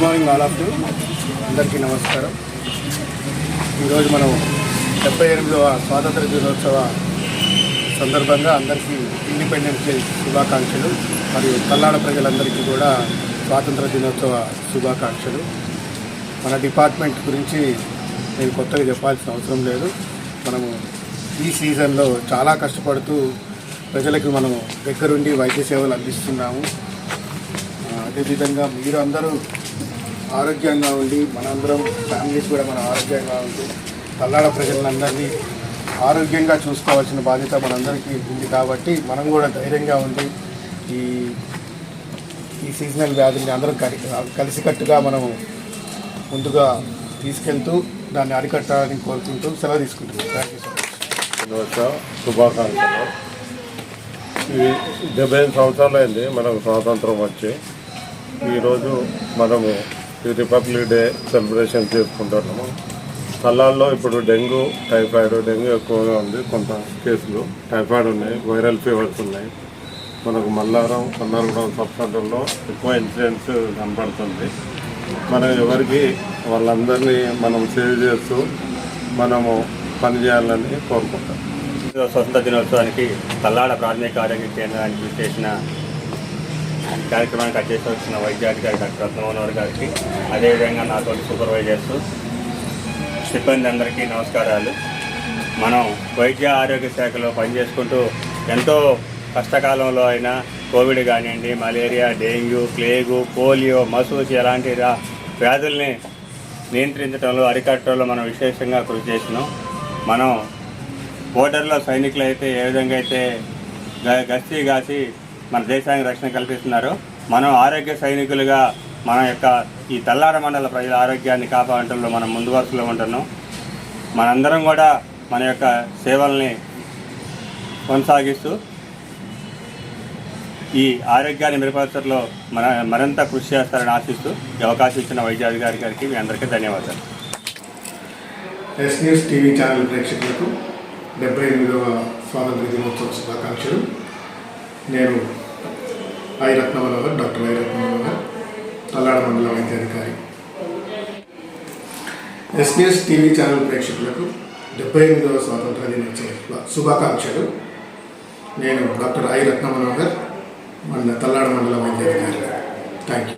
Good morning all of you. అందరికీ నమస్కారం. ఈరోజు మనం డెబ్బై ఎనిమిదవ స్వాతంత్ర దినోత్సవ సందర్భంగా అందరికీ ఇండిపెండెన్స్ డే శుభాకాంక్షలు మరియు కల్లాడ ప్రజలందరికీ కూడా స్వాతంత్ర దినోత్సవ శుభాకాంక్షలు. మన డిపార్ట్మెంట్ గురించి నేను కొత్తగా చెప్పాల్సిన అవసరం లేదు. మనము ఈ సీజన్లో చాలా కష్టపడుతూ ప్రజలకు మనము దగ్గరుండి వైద్య సేవలు అందిస్తున్నాము. అదేవిధంగా మీరు అందరూ ఆరోగ్యంగా ఉండి మనందరం ఫ్యామిలీస్ కూడా మన ఆరోగ్యంగా ఉండి తల్లాడ ప్రజలందరినీ ఆరోగ్యంగా చూసుకోవాల్సిన బాధ్యత మనందరికీ ఉంది కాబట్టి మనం కూడా ధైర్యంగా ఉండి ఈ ఈ సీజనల్ వ్యాధుల్ని అందరం కలిసికట్టుగా మనము ముందుగా తీసుకెళ్తూ దాన్ని అరికట్టాలని కోరుకుంటూ సెలవు తీసుకుంటున్నాం. థ్యాంక్ యూ సో మచ్ శుభాకాంక్షలు. ఈ డెబ్బై ఐదు సంవత్సరాలు అయింది మనకు స్వాతంత్రం వచ్చి. ఈరోజు మనము ఈ రిపబ్లిక్ డే సెలబ్రేషన్ చేసుకుంటున్నాము స్థలాల్లో ఇప్పుడు డెంగ్యూ టైఫాయిడ్ డెంగ్యూ ఎక్కువగా ఉంది. కొంత కేసులు టైఫాయిడ్ ఉన్నాయి వైరల్ ఫీవర్స్ ఉన్నాయి. మనకు మల్లారం కొందరగూడెం సబ్ సెంటర్లో ఎక్కువ ఇన్సిడెంట్స్ కనపడుతుంది. మనం ఎవరికి వాళ్ళందరినీ మనం సేవ్ చేస్తూ మనము పనిచేయాలని కోరుకుంటాం. స్వతంత్ర దినోత్సవానికి తల్లాడ ప్రాథమిక ఆరోగ్య కేంద్రానికి చేసిన కార్యక్రమానికి అధ్యక్ష వచ్చిన వైద్యాధికారి డాక్టర్ రత్నమోహన్ గారికి అదేవిధంగా నాతో సూపర్వైజర్స్ సిబ్బంది అందరికీ నమస్కారాలు. మనం వైద్య ఆరోగ్య శాఖలో పనిచేసుకుంటూ ఎంతో కష్టకాలంలో అయినా కోవిడ్ కానివ్వండి మలేరియా డెంగ్యూ ప్లేగు పోలియో మసూచి ఎలాంటి వ్యాధుల్ని నియంత్రించడంలో అరికట్టడంలో మనం విశేషంగా కృషి చేసినాం. మనం బోర్డర్లో సైనికులు అయితే ఏ విధంగా అయితే గస్తీ కాసి మన దేశానికి రక్షణ కల్పిస్తున్నారు. మనం ఆరోగ్య సైనికులుగా మన యొక్క ఈ తల్లాడ మండల ప్రజల ఆరోగ్యాన్ని కాపాడటంలో మనం ముందు వరుసలో ఉంటున్నాం. మనందరం కూడా మన యొక్క సేవల్ని కొనసాగిస్తూ ఈ ఆరోగ్యాన్ని మెరుగుపరచడంలో మన మరింత కృషి చేస్తారని ఆశిస్తూ ఈ అవకాశం ఇచ్చిన వైద్యాధికారి గారికి మీ అందరికీ ధన్యవాదాలు. ఎస్ న్యూస్ టీవీ ఛానల్ ప్రేక్షకులకు డెబ్బై ఎనిమిదవ స్వాతంత్ర దినోత్సవ శుభాకాంక్షలు. నేను I Ratnamanohar doctor I Ratnamanohar Tallada మండల వైద్యాధికారి. ఎస్బీఎస్ టీవీ ఛానల్ ప్రేక్షకులకు డెబ్బై ఎనిమిదవ స్వాతంత్ర దినోత్సవ శుభాకాంక్షలు. నేను డాక్టర్ ఐ రత్నమనోహర్ మండల తల్లాడ మండల వైద్యాధికారి. Thank you